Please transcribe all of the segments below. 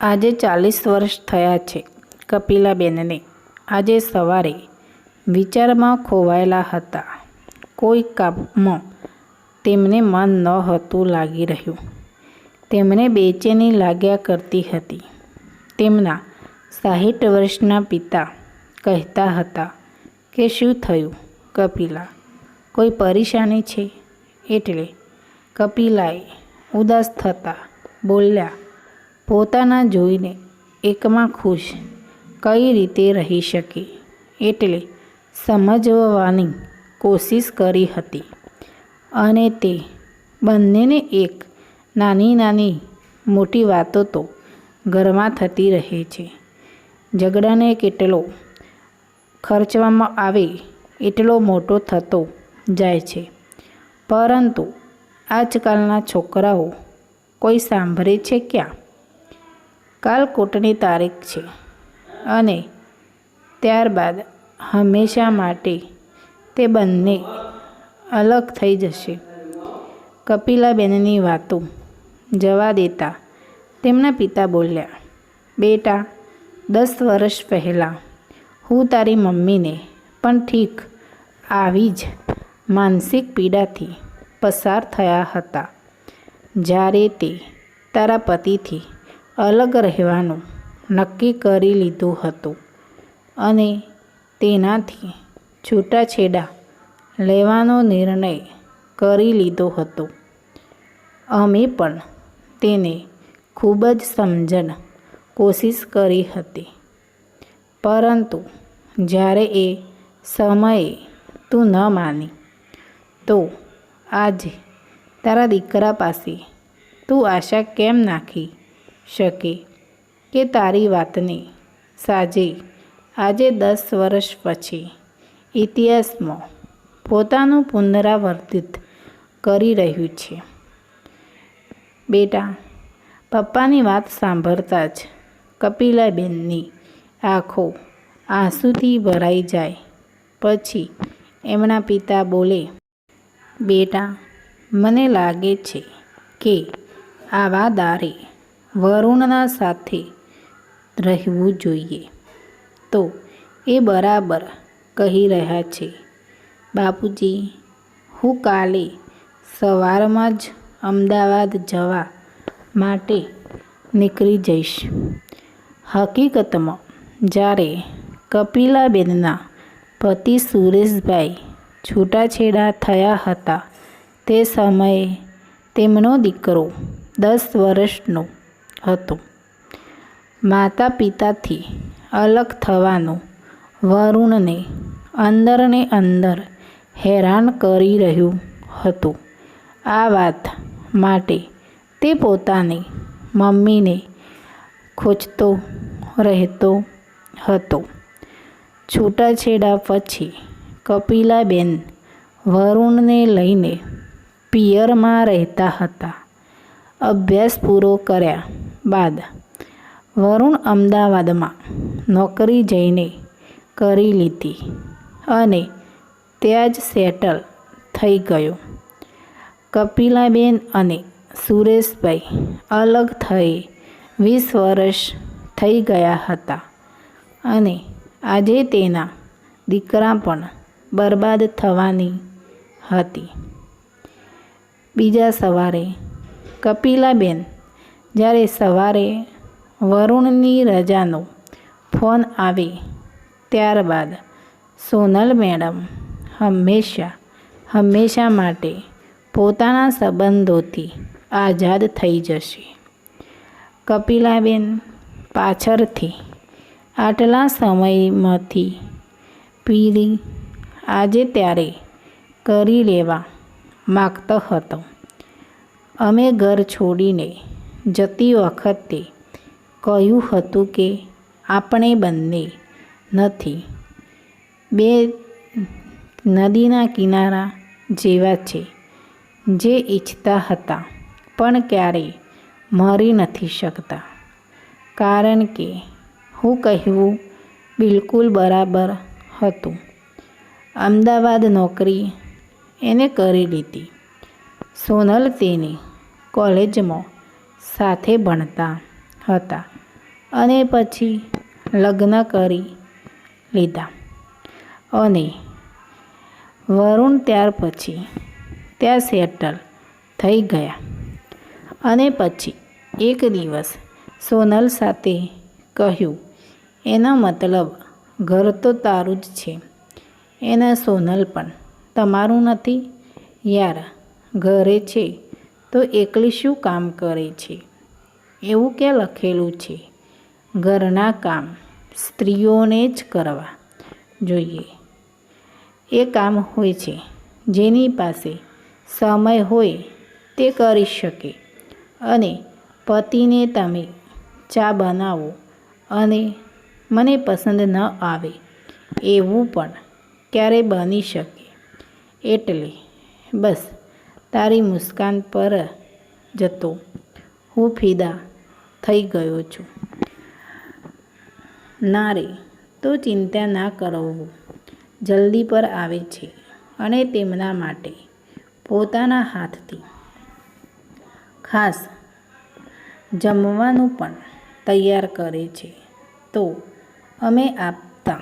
આજે ચાલીસ વર્ષ થયા છે કપિલાબેનને. આજે સવારે વિચારમાં ખોવાયેલા હતા. કોઈ કામમાં તેમને મન ન હતું લાગી રહ્યું. તેમને બેચેની લાગ્યા કરતી હતી. તેમના સાહીઠ વર્ષના પિતા કહેતા હતા કે, શું થયું કપિલા? કોઈ પરેશાની છે? એટલે કપિલાએ ઉદાસ થતાં બોલ્યા પોતાના જોઈને એકમાં ખુશ કઈ રીતે રહી શકે એટલે સમજવાની કોશિશ કરી હતી. અને તે બંનેને એક નાની નાની મોટી વાતો તો ઘરમાં થતી રહે છે. ઝઘડાને કેટલો ખર્ચવામાં આવે એટલો મોટો થતો જાય છે. પરંતુ આજકાલના છોકરાઓ કોઈ સાંભળે છે ક્યાં? કાલ કોર્ટની તારીખ છે અને ત્યારબાદ હંમેશા માટે તે બંને અલગ થઈ જશે. કપિલાબેનની વાતો જવા દેતા તેમના પિતા બોલ્યા, બેટા, દસ વર્ષ પહેલાં હું તારી મમ્મીને પણ ઠીક આવી જ માનસિક પીડાથી પસાર થયા હતા. જ્યારે તે તારા પતિથી અલગ રહેવાનું નક્કી કરી લીધું હતું અને તેનાથી છૂટાછેડા લેવાનો નિર્ણય કરી લીધો હતો. અમે પણ તેને ખૂબ જ સમજણ કોશિશ કરી હતી. પરંતુ જ્યારે એ સમયે તું ન માની, તો આજે તારા દીકરા પાસે તું આશા કેમ નાખી? શકે કે તારી વાતને સાજે. આજે દસ વર્ષ પછી ઇતિહાસમાં પોતાનું પુનરાવર્તિત કરી રહ્યું છે. બેટા, પપ્પાની વાત સાંભળતા જ કપિલાબેનની આંખો આંસુથી ભરાઈ જાય. પછી એમના પિતા બોલે, બેટા, મને લાગે છે કે આવા દારે વરુણના સાથે રહેવું જોઈએ. તો એ બરાબર કહી રહ્યા છે. બાપુજી, હું કાલે સવારમાં જ અમદાવાદ જવા માટે નીકળી જઈશ. હકીકતમાં, જ્યારે કપિલાબેનના પતિ સુરેશભાઈ છૂટાછેડા થયા હતા, તે સમયે તેમનો દીકરો દસ વર્ષનો હતો. માતા પિતાથી અલગ થવાનું વરુણને અંદરને અંદર હેરાન કરી રહ્યું હતું. આ વાત માટે તે પોતાની મમ્મીને ખોજતો રહેતો હતો. છૂટાછેડા પછી કપિલાબેન વરુણને લઈને પિયરમાં રહેતા હતા. અભ્યાસ પૂરો કર્યા. બાદ વરુણ અમદાવાદમાં નોકરી જઈને કરી લીધી અને ત્યાં જ સેટલ થઈ ગયો. કપિલાબેન અને સુરેશભાઈ અલગ થઈ વીસ વર્ષ થઈ ગયા હતા અને આજે તેના દીકરા પણ બરબાદ થવાની હતી. બીજા સવારે કપિલાબેન જ્યારે સવારે વરુણની રજાનો ફોન આવે ત્યારબાદ સોનલ મેડમ હંમેશા હંમેશા માટે પોતાના સંબંધોથી આઝાદ થઈ જશે. કપિલાબેન પાછળથી આટલા સમયમાંથી પીરી આજે ત્યારે કરી લેવા માગતો હતો. અમે ઘર છોડીને જતી વખતે કહ્યું હતું કે, આપણે બંને નથી. બે નદીના કિનારા જેવા છે, જે ઈચ્છતા હતા, પણ ક્યારેય મરી નથી શકતા. કારણ કે હું કહેવું બિલકુલ બરાબર હતું. અમદાવાદ નોકરી એને કરી લીધી. સોનલ તેની કોલેજમાં સાથે ભણતા હતા અને પછી લગ્ન કરી લીધા. અને વરુણ ત્યાર પછી ત્યાં સેટલ થઈ ગયા. અને પછી એક દિવસ સોનલ સાથે કહ્યું, એનો મતલબ ઘર તો તારું જ છે. એના સોનલ પણ તમારું નથી. યાર, ઘરે છે. તો એકલી શું કામ કરે છે? એવું ક્યાં લખેલું છે, ઘરના કામ સ્ત્રીઓને જ કરવા જોઈએ. એ કામ હોય છે, જેની પાસે સમય હોય તે કરી શકે અને પતિને તમે ચા બનાવો અને મને પસંદ ન આવે એવું પણ ક્યારે બની શકે? એટલે બસ તારી મુસ્કાન પર જતો હું ફિદા થઈ ગયો છું. ના રે, તો ચિંતા ના કરવું. જલ્દી પર આવે છે અને તેમના માટે પોતાના હાથથી. ખાસ જમવાનું પણ તૈયાર કરે છે. તો અમે આપતા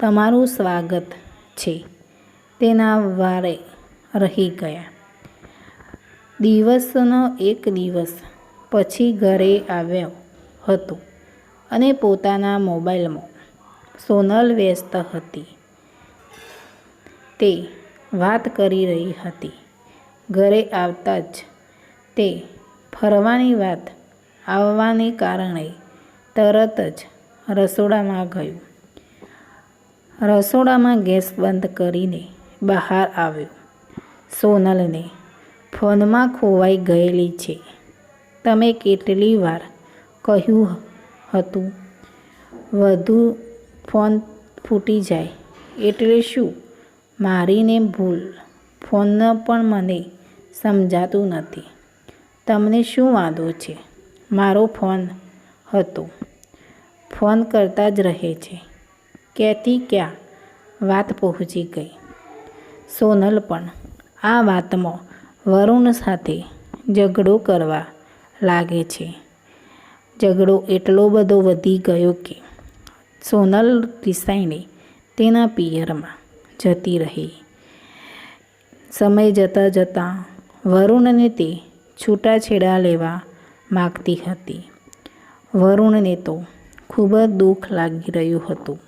તમારું સ્વાગત છે. તેના વારે રહી ગયા. દિવસનો એક દિવસ પછી ઘરે આવ્યો હતો અને પોતાના મોબાઈલમાં સોનલ વ્યસ્ત હતી. તે વાત કરી રહી હતી. ઘરે આવતા જ તે ફરવાની વાત આવવાને કારણે તરત જ રસોડામાં ગયું. રસોડામાં ગેસ બંધ કરીને બહાર આવ્યો. સોનલને ફોનમાં ખોવાઈ ગયેલી છે. તમે કેટલી વાર કહ્યું હતું, વધુ ફોન ફૂટી જાય એટલે શું? મારીને ભૂલ. ફોન પણ મને સમજાતું નથી. તમને શું વાંધો છે? મારો ફોન હતો. ફોન કરતા જ રહે છે. ક્યાંથી ક્યાં? વાત પહોંચી ગઈ. સોનલ પણ આ વાતમાં વરુણ સાથે ઝઘડો કરવા લાગે છે. ઝઘડો એટલો બધો વધી ગયો કે સોનલ રિસાઈને તેના પિયરમાં જતી રહી. સમય જતાં જતાં વરુણને તે છૂટાછેડા લેવા માગતી હતી. વરુણને તો ખૂબ જ દુઃખ લાગી રહ્યું હતું.